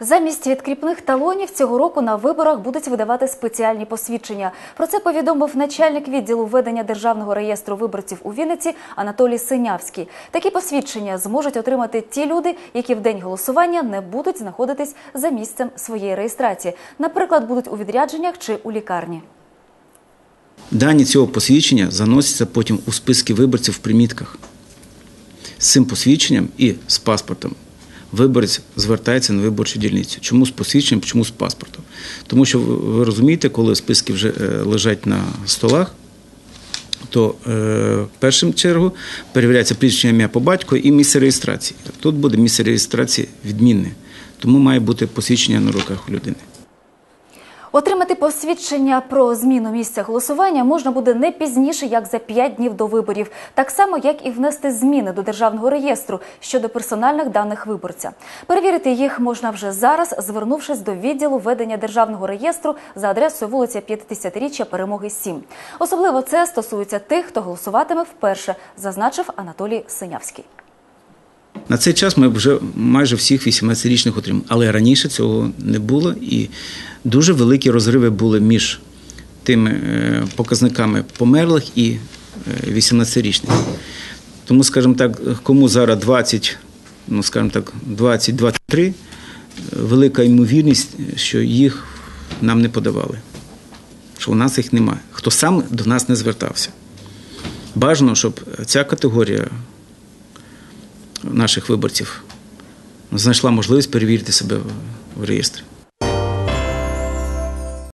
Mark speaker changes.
Speaker 1: Замість відкріпних талонів цього року на виборах будуть видавати спеціальні посвідчення. Про це повідомив начальник відділу ведення державного реєстру виборців у Вінниці Анатолій Синявський. Такі посвідчення зможуть отримати ті люди, які в день голосування не будуть знаходитись за місцем своєї реєстрації. Наприклад, будуть у відрядженнях чи у лікарні.
Speaker 2: Дані цього посвідчення заносяться потім у списки виборців в примітках. З цим посвідченням і з паспортом виборець звертається на виборчу дільницю. Чому з посвідченням, чому з паспортом? Тому що ви- розумієте, коли списки вже е, лежать на столах, то е, в першу чергу перевіряється прізвище ім'я по батьку і місце реєстрації. Тут буде місце реєстрації відмінне, тому має бути посвідчення на руках людини.
Speaker 1: Отримати посвідчення про зміну місця голосування можна буде не пізніше, як за 5 днів до виборів, так само як і внести зміни до державного реєстру щодо персональних даних виборця. Перевірити їх можна вже зараз, звернувшись до відділу ведення державного реєстру за адресою вулиця 50-річчя Перемоги 7. Особливо це стосується тих, хто голосуватиме вперше, зазначив Анатолій Синявський.
Speaker 2: На цей час ми вже майже всіх 18-річних отримали. Але раніше цього не було, і дуже великі розриви були між тими е, показниками померлих і е, 18-річних. Тому, скажімо так, кому зараз 20, ну скажімо так, 20-23, е, велика ймовірність, що їх нам не подавали. Що у нас їх немає. Хто сам до нас не звертався. Бажано, щоб ця категорія наших виборців знайшла можливість перевірити себе в- реєстрі.